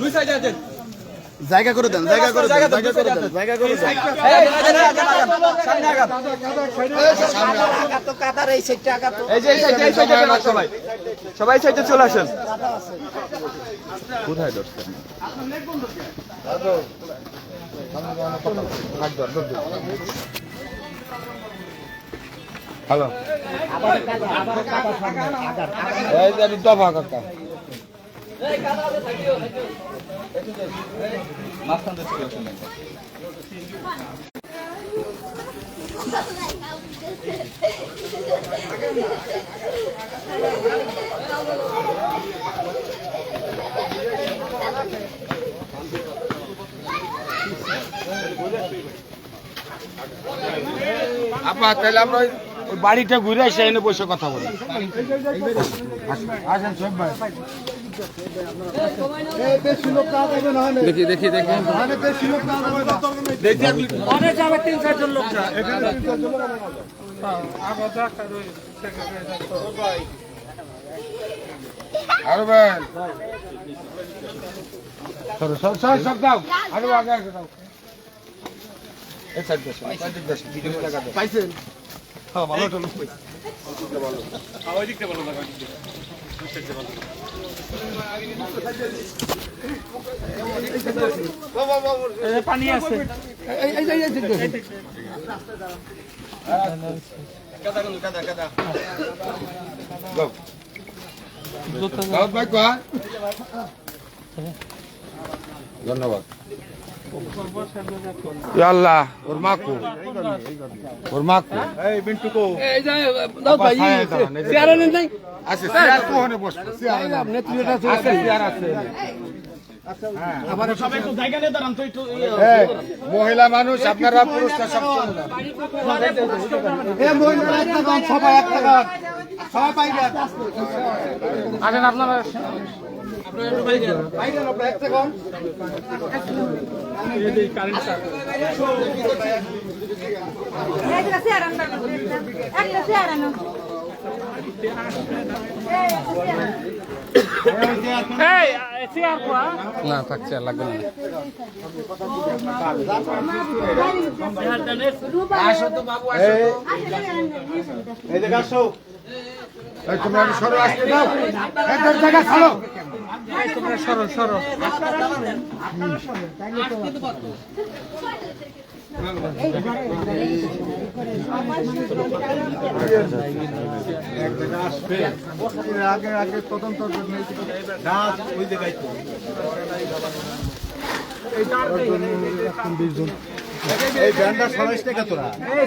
দুই সাইডে আছেন। জায়গা করে দেন জায়গা করে দেন জায়গা করে দেন জায়গা করে দেন। সামনে আগান কাতার এই সাইডটা আগা তো এই যে এই সাইডে এই সাইডে আগান সবাই। সবাই সাইডে চলে আসেন। কোথায় দর্শক হ্যালো এই যে আমি দফা কাকা মাঝখান থেকে চলে আসেন একবার। আপা তাহলে আমরা বাড়িটা ঘুরে এসে এনে বসে কথা বলি। আসেন সব ভাই। দেখি দেখি দেখি। দেখি আপনি। আরও ভাই। সরো সর সর সব দাও। আরও আগে আগে দাও। এই সাইড দেশ এই সাইড দেশ ভিডিও লাগা দাও পাইছেন? হ্যাঁ ভালো পাইছে পানি আছে ধন্যবাদ ইয়া আল্লাহ ওর মা কো ওর মা কো এই বিন্টু কো এই যে দাউদ ভাই চেয়ারে নেই? আছে চেয়ার তো হনে বসবে চেয়ার আপনি তুইটা আছে চেয়ার আছে। মহিলা মানুষ আপনারা পুরস্কার সব আসেন আপনারা। আনবা একটা চেয়ার আনো না থাক চেয়ার লাগবে না এই তোমরা সরো আসতে দাও। একদম জায়গা ছাড়ো।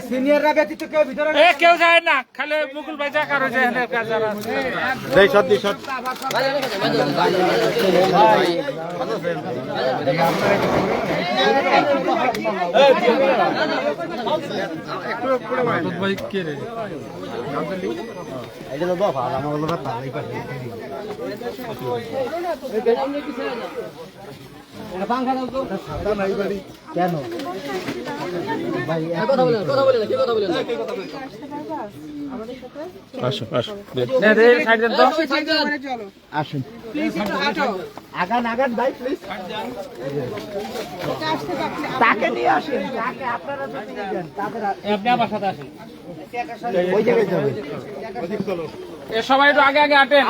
সিনিয়ররা ব্যতীত কেউ ভিতরে এ কেউ যায় না খালি মুকুল ভাই যা কারও যায় এখানে যারা আছে। এই সত্যি সত্যি এটা তো দফা আমার হলো ব্যাপার এই পাশে কেন নে। আসেন আগান আগান ভাই প্লিজ। তাকে নিয়ে আসেন তাকে আপনারা যদি নিয়ে যান তাদের আপনি আমার সাথে আসেন। ওই জায়গায় যাবে সবাই একটু আগে আগে আটেন।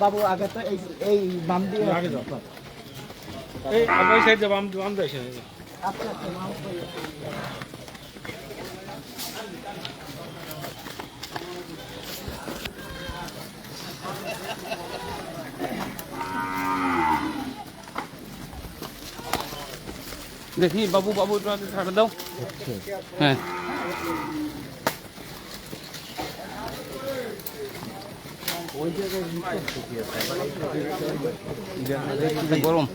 বাবু আগে তো এই বাম দিয়ে এই, ওই সাইড সাইডে। দেখি বাবু বাবু আগে ছাড় দাও। হ্যাঁ। গরম।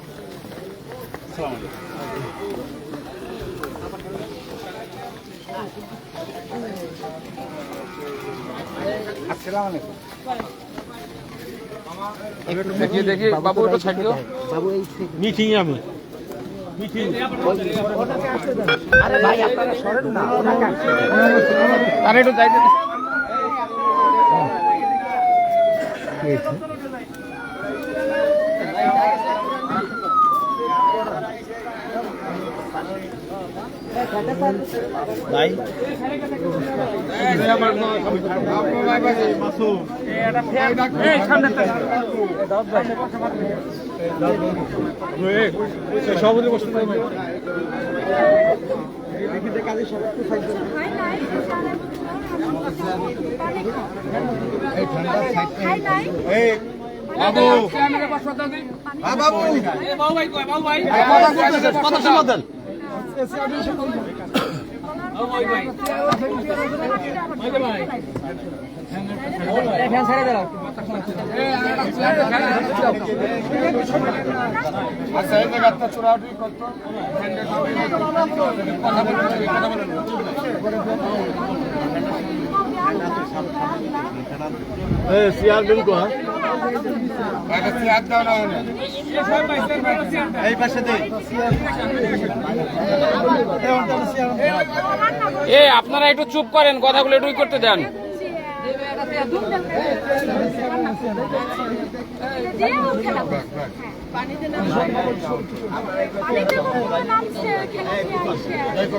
বাবু একটু ছাড় বাবু এই মিটিং আমি আরে ভাই আপনারা সরেন না। আরে একটু যাইতে দে। কথা সমাধান আচ্ছা এই চূড়াউটি করতো কথা বলুন এ আপনারা একটু চুপ করেন কথাগুলো একটু করতে দেন। দেখো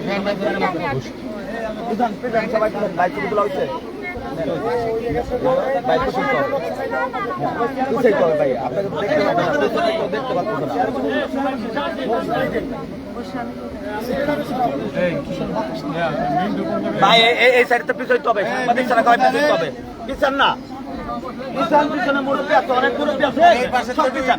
প্রধান প্রধান সবাই তুলেন বাইকগুলো হইছে বাইক তো শুনতে হবে বুঝাই তো হবে ভাই এই- সাইডটা পিছাইতে হবে। সাংবাদিক ছাড়া কয় পিছাইতে হবে। পিছান না। পিছান পিছনে মুরব্বী আছে অনেক মুরব্বী আছে। সব পিছান।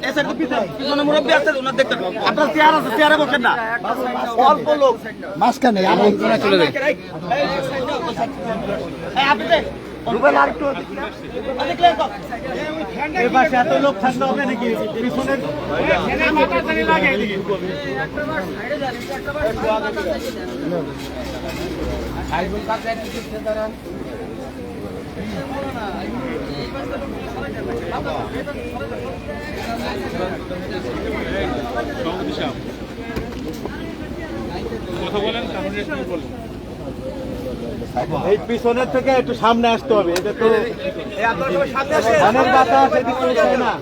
এই পিছনে মুরব্বী আছে ওনার দেখতে আপনার চেয়ার আছে চেয়ারে বসেন না। অল্প লোক। মাঝখানে চলে যাই। এই আপনি দেখ। রুবেল আর একটু ওদিকে পাশে এত লোক থাকতে হবে নাকি? এই পিছনের থেকে একটু সামনে আসতে হবে, এটা তো অনেক বাতাস এদিকে না।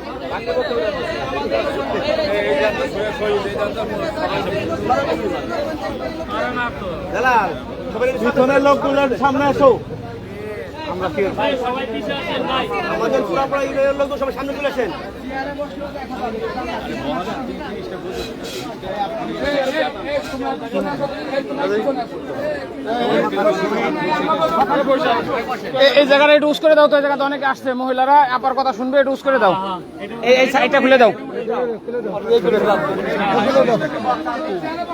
পিছনের লোকগুলো সামনে আসো। আমরা কি আমাদের পুরাপুরা ইউনিয়নের লোক সবাই সামনে চলে আসেন। এই জায়গাটা একটু উস করে দাও তো এই জায়গাতে অনেকে আসছে মহিলারা আপার কথা শুনবে একটু উস করে দাও। এই- এই সাইডটা খুলে দাও।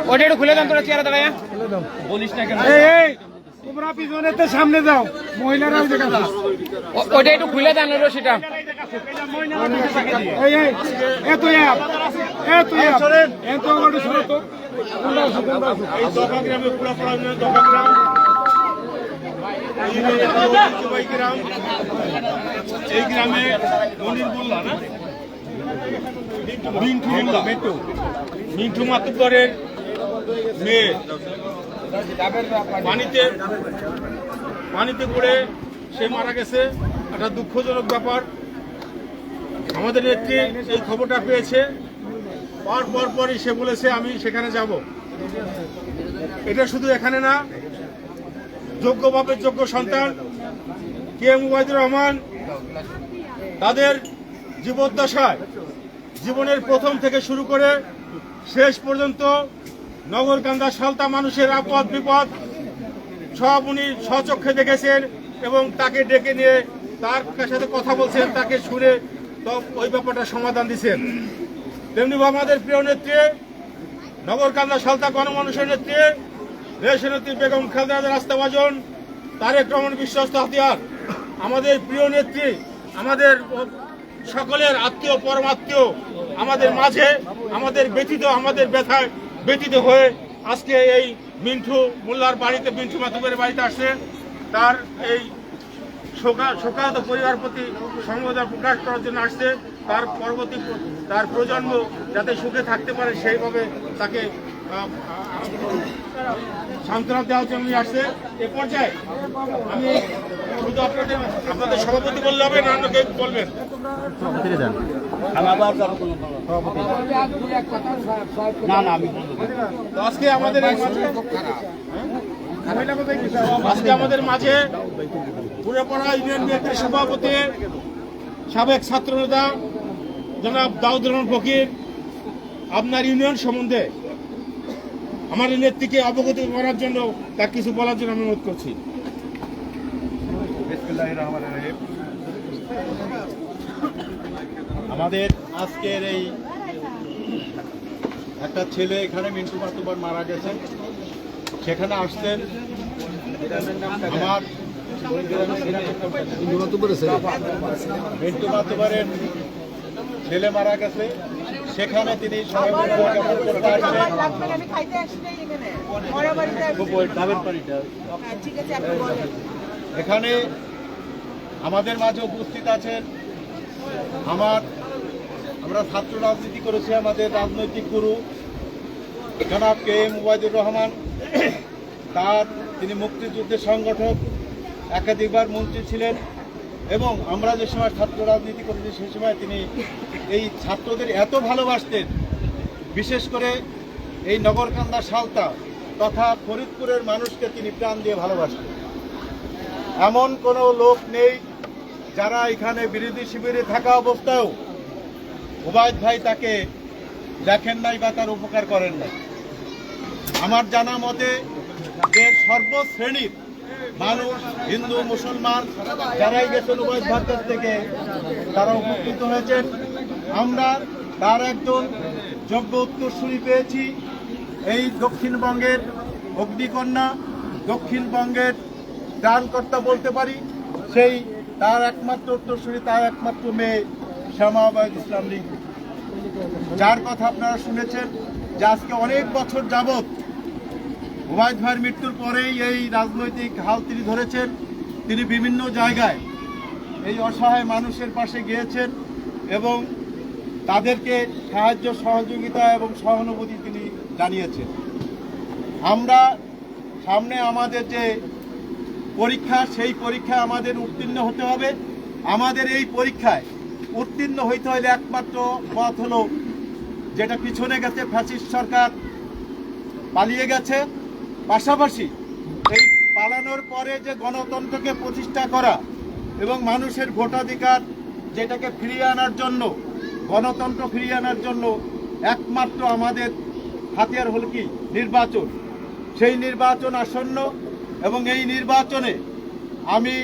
ওটা একটু খুলে দেন তোরা চেয়ারে দাঁড়ায় তোমরা পিছনের তো সামনে যাও। মহিলারা ওই জায়গায় ও- ওটা একটু খুলে দেন রশিটা এই এই এত অ্যাপ এত অ্যাপ এত বড় ছোট তো তোমরা আসো, তোমরা আসো। এই দফা গ্রামে পুরাপুরা ইউনিয়ন দফা গ্রাম। এই গ্রাম। এই গ্রামে মনির মোল্লা না? মিন্টু মিন্টু মিন্টু মাতুব্বরের মেয়ে। পানিতে পানিতে পড়ে সে মারা গেছে। একটা দুঃখজনক ব্যাপার। আমাদের নেত্রী এই খবরটা পেয়েছে। পর পর পরই সে বলেছে, আমি সেখানে যাব। এটা শুধু এখানে না, যোগ্য বাপের যোগ্য সন্তান, কে এম ওবায়দুর রহমান, তাদের জীবদ্দশায়, জীবনের প্রথম থেকে শুরু করে শেষ পর্যন্ত নগরকান্দা সালতা মানুষের আপদ বিপদ, সব উনি স্বচক্ষে দেখেছেন এবং তাকে ডেকে নিয়ে তার সাথে কথা বলছেন, তাকে শুনে ওই ব্যাপারটা সমাধান দিচ্ছেন তেমনি আমাদের প্রিয় নেত্রী, নগরকান্দা সালতা গণমানুষের নেত্রী দেশনেত্রী বেগম খালেদা রাস্তাবাজন তারেক রহমান বিশ্বস্ত হাতিয়ার। আমাদের প্রিয় নেত্রী, আমাদের সকলের আত্মীয় পরমাত্মীয় আমাদের মাঝে, আমাদের ব্যথিত আমাদের ব্যথায় ব্যতীত হয়ে আজকে এই মিন্টু মোল্লার বাড়িতে মিন্টু মাতুবের বাড়িতে আসছে তার এই শোকা- শোকাহত পরিবার প্রতি সমবেদনা প্রকাশ করার জন্য আসছে। তার পরবর্তী তার প্রজন্ম যাতে সুখে থাকতে পারে, সেইভাবে তাকে সান্ত্বনা দেওয়ার জন্য আসছে। এ পর্যায়ে আমি শুধু আপনাদের আপনাদের সভাপতি বললে হবে না, অন্য কেউ বলবেন? আজকে আমাদের এই মাঝে আজকে আমাদের মাঝে পুরোপাড়া ইউনিয়ন বিএনপির সভাপতি সাবেক ছাত্রনেতা জনাব দাউদ রহমান ফকির আপনার ইউনিয়ন সম্বন্ধে আমার নেত্রীকে অবগত করার জন্য তার কিছু বলার জন্য আমি অনুরোধ করছি। আমাদের আজকের এই একটা ছেলে এখানে মিন্টু মাতুবার মারা গেছেন সেখানে আসতেন আমার মিন্টু মাতুবারের ছেলে মারা গেছে। সেখানে তিনি এখানে আমাদের মাঝে উপস্থিত আছেন আমার আমরা ছাত্র রাজনীতি করেছি আমাদের রাজনৈতিক গুরু জনাব কে এম ওবায়দুর রহমান। তার তিনি মুক্তিযুদ্ধের সংগঠক, একাধিকবার মন্ত্রী ছিলেন এবং আমরা যে সময় ছাত্র রাজনীতি করেছি সেই সময় তিনি এই ছাত্রদের এত ভালোবাসতেন, বিশেষ করে এই নগরকান্দা সালতা তথা ফরিদপুরের মানুষকে তিনি প্রাণ দিয়ে ভালোবাসতেন। এমন কোনো লোক নেই যারা এখানে বিরোধী শিবিরে থাকা অবস্থায়ও ওবায়দ ভাই তাকে দেখেন নাই বা তার উপকার করেন নাই। আমার জানা মতে যে সর্বশ্রেণীর মানুষ, হিন্দু, মুসলমান, যারাই গেছেন উভয় ভাইয়ের কাছ থেকে, তারা উপকৃত হয়েছেন। আমরা তার একজন যোগ্য উত্তরসূরি পেয়েছি। এই দক্ষিণবঙ্গের অগ্নিকন্যা, দক্ষিণবঙ্গের ত্রাণকর্তা বলতে পারি। সেই তার একমাত্র উত্তরসূরি, তার একমাত্র মেয়ে শ্যামাবাদ ইসলাম রিঙ্কু যার কথা আপনারা শুনেছেন যে আজকে অনেক বছর যাবৎ ওবায়দ ভাইয়ের মৃত্যুর পরেই এই রাজনৈতিক হাল তিনি ধরেছেন। তিনি বিভিন্ন জায়গায় এই অসহায় মানুষের পাশে গিয়েছেন এবং তাদেরকে সাহায্য, সহযোগিতা এবং সহানুভূতি তিনি জানিয়েছেন। আমরা সামনে আমাদের যে পরীক্ষা, সেই পরীক্ষায় আমাদের উত্তীর্ণ হতে হবে। আমাদের এই পরীক্ষায় উত্তীর্ণ হইতে হইলে একমাত্র পথ হলো যেটা পিছনে গেছে ফ্যাসিস্ট সরকার, পালিয়ে গেছে। পাশাপাশি এই পালানোর পরে যে গণতন্ত্রকে প্রতিষ্ঠা করা এবং মানুষের ভোটাধিকার যেটাকে ফিরিয়ে আনার জন্য, গণতন্ত্র ফিরিয়ে আনার জন্য একমাত্র আমাদের হাতিয়ার হল কি? নির্বাচন। সেই নির্বাচন আসন্ন এবং এই নির্বাচনে আমি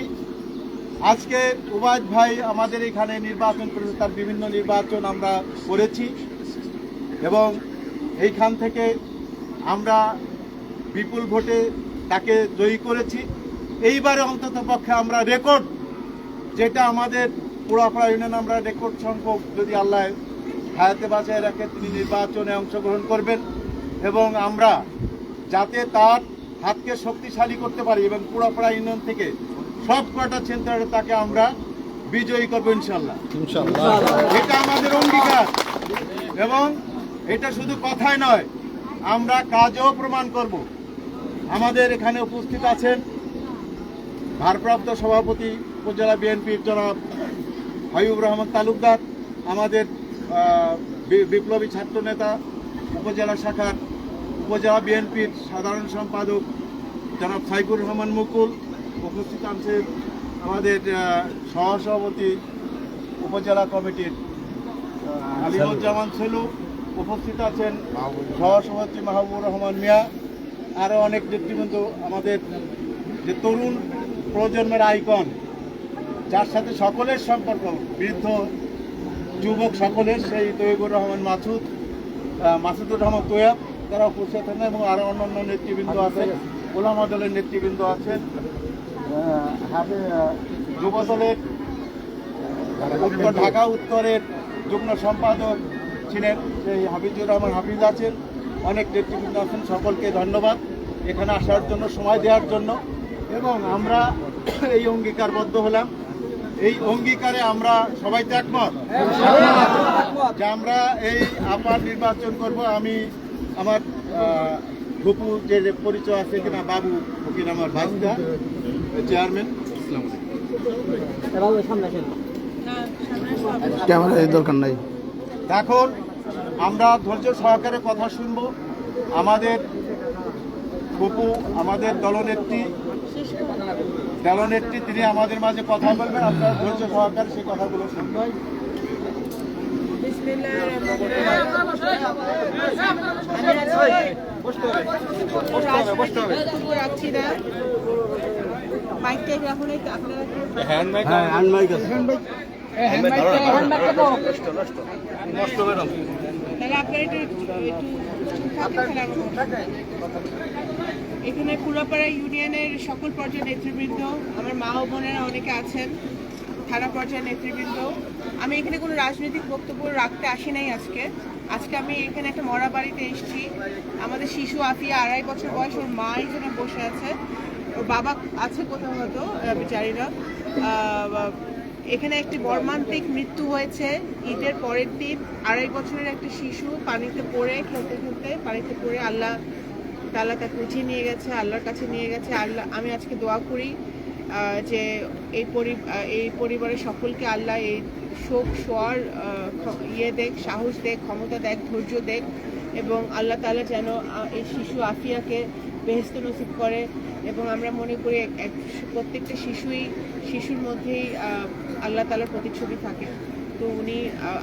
আজকে উবায়দ ভাই আমাদের এখানে নির্বাচন করেছে, তার বিভিন্ন নির্বাচন আমরা করেছি। এবং এইখান থেকে আমরা বিপুল ভোটে তাকে জয়ী করেছি। এইবারে অন্তত পক্ষে আমরা রেকর্ড, যেটা আমাদের পুরাপাড়া ইউনিয়ন আমরা রেকর্ড সংখ্যক যদি আল্লাহ হায়াতে বাঁচায় রাখে, তিনি নির্বাচনে অংশগ্রহণ করবেন। এবং আমরা যাতে তার হাতকে শক্তিশালী করতে পারি এবং পুরাপাড়া ইউনিয়ন থেকে সব কটা সেন্টারে তাকে আমরা বিজয়ী করব ইনশাল্লাহ। এটা আমাদের অঙ্গীকার। এবং এটা শুধু কথায় নয় আমরা কাজও প্রমাণ করব। আমাদের এখানে উপস্থিত আছেন ভারপ্রাপ্ত সভাপতি উপজেলা বিএনপির জনাব হাইবুর রহমান তালুকদার আমাদের বিপ্লবী ছাত্র নেতা উপজেলা শাখার উপজেলা বিএনপির সাধারণ সম্পাদক জনাব সাইফুর রহমান মুকুল উপস্থিত আছেন আমাদের সহসভাপতি উপজেলা কমিটির আলিমুজ্জামান সেলু উপস্থিত আছেন, সহসভাপতি মাহবুবুর রহমান মিয়া আরও অনেক নেতৃবৃন্দ আমাদের যে তরুণ প্রজন্মের আইকন, যার সাথে সকলের সম্পর্ক, বৃদ্ধ যুবক সকলের, সেই তৈবুর রহমান মাসুদ মাসুদুর রহমান তোয়াব তারা উপস্থিত আছেন এবং আরও অন্যান্য নেতৃবৃন্দ আছেন, ওলামা দলের নেতৃবৃন্দ আছেন। আহ, হাতে, আহ, যুব দলের উত্তর ঢাকা উত্তরের যুগ্ম সম্পাদক ছিলেন সেই হাফিজুর রহমান হাফিজ আছেন। অনেক নেতৃবৃন্দ আছেন সকলকে ধন্যবাদ এখানে আসার জন্য সময় দেওয়ার জন্য। এবং আমরা এই অঙ্গীকারবদ্ধ হলাম। এই অঙ্গীকারে আমরা সবাই তো একমত। যে আমরা এই আপার নির্বাচন করব। আমি আমার গপু যে পরিচয় আছে কিনা বাবু ফকির আমার ভাইসটা চেয়ারম্যান ক্যামেরা দরকার নাই। এখন আমরা ধৈর্য সহকারে কথা শুনব। আমাদের গপু আমাদের দলনেত্রী দলনেত্রী তিনি আমাদের মাঝে কথা বলবেন আপনারা ধৈর্য সহকারে সেই কথাগুলো শুনবেন। না মাইকটা এখন এই আপনারা তাহলে আপনারা একটু একটু থাকেন তাহলে আমরা এখানে পুরাপাড়া ইউনিয়নের সকল পর্যায়ের নেতৃবৃন্দ আমার মা ও বোনেরা অনেকে আছেন থানা পর্যায়ের নেতৃবৃন্দ। আমি এখানে কোনো রাজনৈতিক বক্তব্য রাখতে আসি নাই আজকে। আজকে আমি এখানে একটা মরা বাড়িতে এসেছি। আমাদের শিশু আফিয়া আড়াই বছর বয়স ওর মা এখানে বসে আছে। বাবা আছে কোথাও হয়তো, আমি জানি না। এখানে একটি মর্মান্তিক মৃত্যু হয়েছে। ঈদের পরের দিন আড়াই বছরের একটি শিশু পানিতে পড়ে, খেলতে খেলতে পানিতে পড়ে আল্লাহ তাল্লাহ তাকে উঠিয়ে নিয়ে গেছে, আল্লাহর কাছে নিয়ে গেছে। আল্লাহ, আমি আজকে দোয়া করি যে এই পরি এই পরিবারের সকলকে আল্লাহ এই শোক খ- ইয়ে দেখ, সাহস দেখ, ক্ষমতা দেখ, ধৈর্য দেখ এবং আল্লাহ তালা যেন এই শিশু আফিয়াকে বেহেস্ত নসিব করে। এবং আমরা মনে করি প্রত্যেকটা শিশুই, শিশুর মধ্যেই আল্লাহ তালার প্রতিচ্ছবি থাকে। তো উনি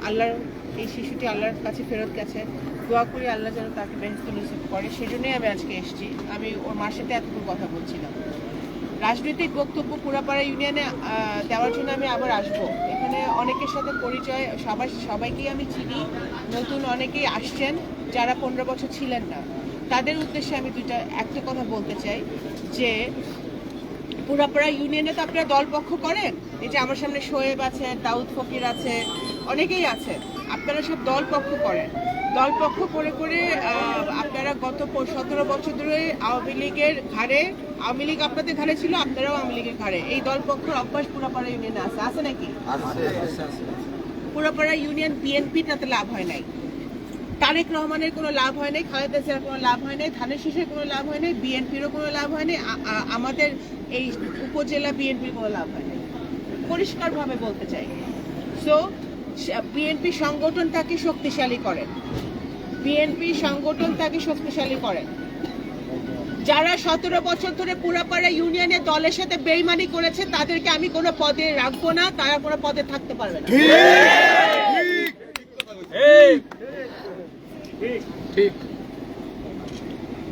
আল্লাহর, এই শিশুটি আল্লাহর কাছে ফেরত গেছে। দোয়া করি আল্লাহ যেন তাকে বেহেস্ত নসিব করে। সেজন্যই আমি আজকে এসেছি। আমি ওর মার সাথে এতটুকু কথা বলছিলাম। রাজনৈতিক বক্তব্য পুরাপাড়া ইউনিয়নে দেওয়ার জন্য আমি আবার আসব। এখানে অনেকের সাথে পরিচয়, সবাই, সবাইকেই আমি চিনি। নতুন অনেকেই আসছেন। যারা পনেরো বছর ছিলেন না। তাদের উদ্দেশ্যে আমি দুইটা, একটা কথা বলতে চাই। যে পুরাপাড়া ইউনিয়নে তো আপনারা দল পক্ষ করেন? এই যে আমার সামনে শোয়েব আছে দাউদ ফকির আছে অনেকেই আছে। আপনারা সব দল পক্ষ করেন। দল পক্ষ করে করে আপনারা গত সতেরো বছর ধরে আওয়ামী লীগের ঘাড়ে আওয়ামী লীগ আপনাদের ঘাড়ে ছিল আপনারাও আওয়ামী লীগের ঘাড়ে। এই দল পক্ষের অভ্যাস পুরাপাড়া ইউনিয়নে আছে। আছে নাকি? পুরাপাড়া ইউনিয়ন বিএনপি তাতে লাভ হয় নাই। তারেক রহমানের কোনো লাভ হয় নাই খালেদা জিয়ার কোনো লাভ হয় নাই ধানের শীষের কোনো লাভ হয় নাই বিএনপিরও কোনো লাভ হয় নাই আমাদের এই উপজেলা বিএনপির কোনো লাভ হয় নাই। পরিষ্কারভাবে বলতে চাই। সো বিএনপি সংগঠনটাকে শক্তিশালী করেন বিএনপি সংগঠনটাকে শক্তিশালী করেন যারা সতেরো বছর ধরে পুরাপাড়া ইউনিয়নের দলের সাথে বেইমানি করেছে তাদেরকে আমি কোনো পদে রাখব না তারা কোনো পদে থাকতে পারবে না।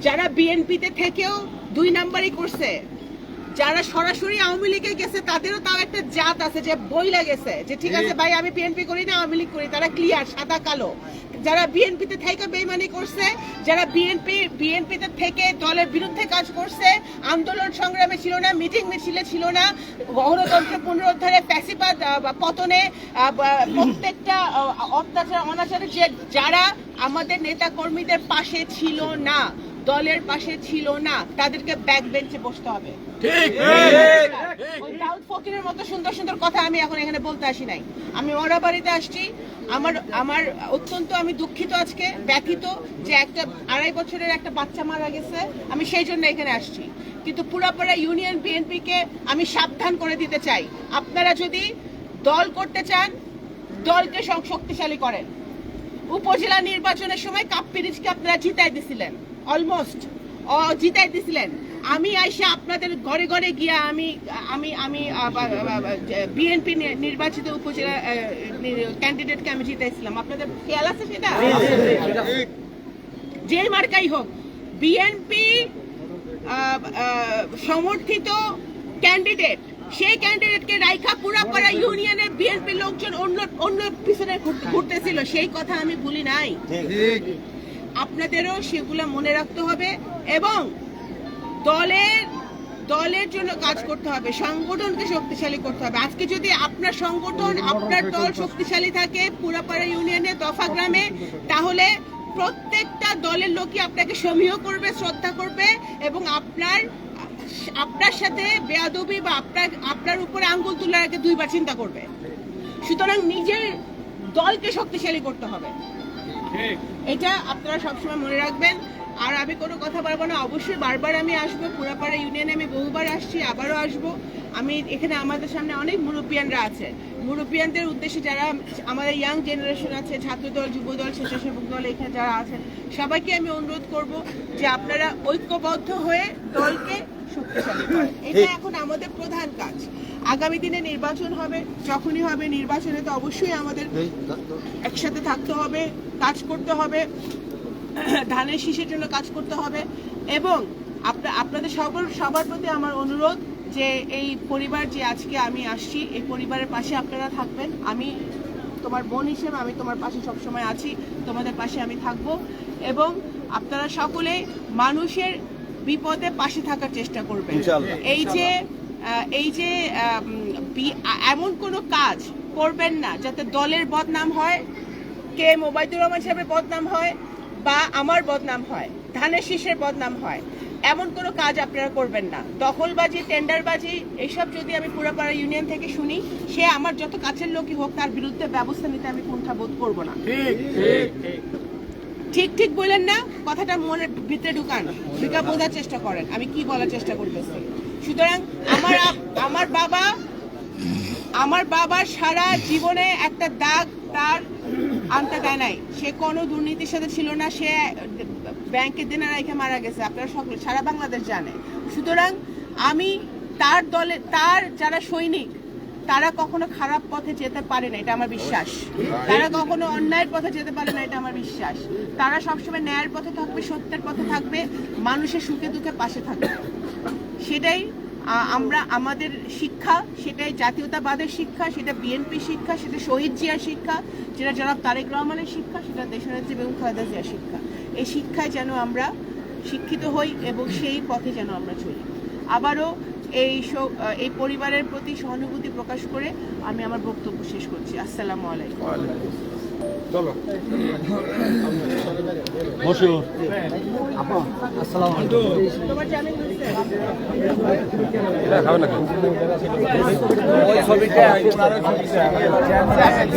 যারা বিএনপিতে থেকেও দুই নাম্বারই করছে যারা সরাসরি আওয়ামী লীগে গেছে তাদেরও তাও একটা জাত আছে যে বইলা গেছে যে ঠিক আছে ভাই আমি বিএনপি করি না আওয়ামী লীগ করি। তারা ক্লিয়ার সাদা কালো। যারা বিএনপিতে থেকে বেইমানি করছে যারা বিএনপি বিএনপিতে থেকে দলের বিরুদ্ধে কাজ করছে আন্দোলন সংগ্রামে ছিল না মিটিং মিছিলে ছিল না গণতন্ত্র পুনরুদ্ধারে ফ্যাসিবাদ পতনে প্রত্যেকটা অত্যাচার অনাচারে যে যারা আমাদের নেতা কর্মীদের পাশে ছিল না দলের পাশে ছিল না তাদেরকে ব্যাক বেঞ্চে বসতে হবে। ফকিরের মতো সুন্দর সুন্দর কথা আমি এখন এখানে বলতে আসি নাই। আমি ওরা বাড়িতে আসছি আমার আমার অত্যন্ত আমি দুঃখিত আজকে, ব্যথিত যে একটা আড়াই বছরের একটা বাচ্চা মারা গেছে। আমি সেই জন্য এখানে আসছি। কিন্তু পুরাপাড়া ইউনিয়ন বিএনপি কে আমি সাবধান করে দিতে চাই। আপনারা যদি দল করতে চান, দলকে শক্তিশালী করেন। উপজেলা নির্বাচনের সময় কাপ্পিরিজকে আপনারা জিতাই দিছিলেন। অলমোস্ট জিতাই দিছিলেন। আমি আইসা আপনাদের ঘরে ঘরে গিয়া আমি আমি আমি বিএনপি নির্বাচিত উপজেলা ক্যান্ডিডেটকে আমি জিতাইছিলাম। আপনাদের খেয়াল আছে সেটা? যে মার্কাই হোক বিএনপি সমর্থিত ক্যান্ডিডেট সেই ক্যান্ডিডেটকে রাইখা পুরাপাড়া ইউনিয়নের বিএনপি লোকজন অন্য অন্য পিছনে ঘুরতে- ঘুরতেছিল। সেই কথা আমি ভুলি নাই। আপনাদেরও সেগুলো মনে রাখতে হবে এবং দলের দলের জন্য কাজ করতে হবে সংগঠনকে শক্তিশালী করতে হবে। আজকে যদি আপনার সংগঠন আপনার দল শক্তিশালী থাকে পুরাপাড়া ইউনিয়নে দফা গ্রামে তাহলে প্রত্যেকটা দলের লোকই আপনাকে সমীহ করবে শ্রদ্ধা করবে এবং আপনার আপনার সাথে বেয়াদবি বা আপনার আপনার উপরে আঙ্গুল তোলার আগে দুইবার চিন্তা করবে। সুতরাং নিজের দলকে শক্তিশালী করতে হবে। এটা আপনারা সবসময় মনে রাখবেন। আর আমি কোনো কথা বলব না। অবশ্যই বারবার আমি আসব পুরাপাড়া ইউনিয়নে আমি বহুবার আসছি আবারও আসব। আমি এখানে আমাদের সামনে অনেক মুরব্বিয়ানরা আছে। মুরব্বিয়ানদের উদ্দেশ্যে যারা আমাদের ইয়াং জেনারেশন আছে ছাত্রদল যুবদল স্বেচ্ছাসেবক দল এখানে যারা আছেন সবাইকে আমি অনুরোধ করব যে আপনারা ঐক্যবদ্ধ হয়ে দলকে শক্তিশালী করেন। এটা এখন আমাদের প্রধান কাজ। আগামী দিনে নির্বাচন হবে যখনই হবে নির্বাচনে তো অবশ্যই আমাদের একসাথে থাকতে হবে কাজ করতে হবে। ধানের শীষের জন্য কাজ করতে হবে এবং আপনা- আপনাদের সবার সবার প্রতি আমার অনুরোধ যে এই পরিবার যে আজকে আমি আসছি এই পরিবারের পাশে আপনারা থাকবেন। আমি তোমার বোন হিসেবে আমি তোমার পাশে সবসময় আছি তোমাদের পাশে আমি থাকব এবং আপনারা সকলে মানুষের বিপদে পাশে থাকার চেষ্টা করবেন। এই যে এই যে এমন কোনো কাজ করবেন না যাতে দলের বদনাম হয় কে মোবাইদুর রহমান সাহেবের বদনাম হয় বা আমার বদনাম হয় ধানের শীষের বদনাম হয় এমন কোনো কাজ আপনারা করবেন না। দখলবাজি টেন্ডারবাজি এইসব যদি আমি পুরাপাড়া ইউনিয়ন থেকে শুনি সে আমার যত কাছের লোকই হোক তার বিরুদ্ধে ব্যবস্থা নিতে আমি কুণ্ঠাবোধ করব না। ঠিক ঠিক বললেন না কথাটা মনের ভিতরে ঢুকান ঢুকা বোঝার চেষ্টা করেন আমি কি বলার চেষ্টা করতেছি? সুতরাং আমার আমার বাবা আমার বাবার সারা জীবনে একটা দাগ তার আনতে দেয় নাই। সে কোনো দুর্নীতির সাথে ছিল না, সে ব্যাংকে দেনা রেখে মারা গেছে, আপনারা সকলে সারা বাংলাদেশ জানে। সুতরাং আমি তার দলে, তার যারা সৈনিক, তারা কখনো খারাপ পথে যেতে পারে না, এটা আমার বিশ্বাস। তারা কখনো অন্যায়ের পথে যেতে পারে না, এটা আমার বিশ্বাস। তারা সবসময় ন্যায়ের পথে থাকবে, সত্যের পথে থাকবে, মানুষের সুখে দুঃখে পাশে থাকবে। সেটাই আমরা আমাদের শিক্ষা, সেটাই জাতীয়তাবাদের শিক্ষা, সেটা বিএনপি শিক্ষা, সেটা শহীদ জিয়ার শিক্ষা যেটা জনাব তারেক রহমানের শিক্ষা, সেটা দেশনেত্রী বেগম খালেদা জিয়ার শিক্ষা। এই শিক্ষায় যেন আমরা শিক্ষিত হই এবং সেই পথে যেন আমরা চলি। আবারও এই এই পরিবারের প্রতি সহানুভূতি প্রকাশ করে আমি আমার বক্তব্য শেষ করছি। আসসালামু আলাইকুম। চলো। তোমার জামিন হয়েছে এটা খাবে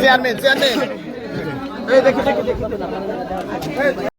চেয়ারম্যান চেয়ারম্যান।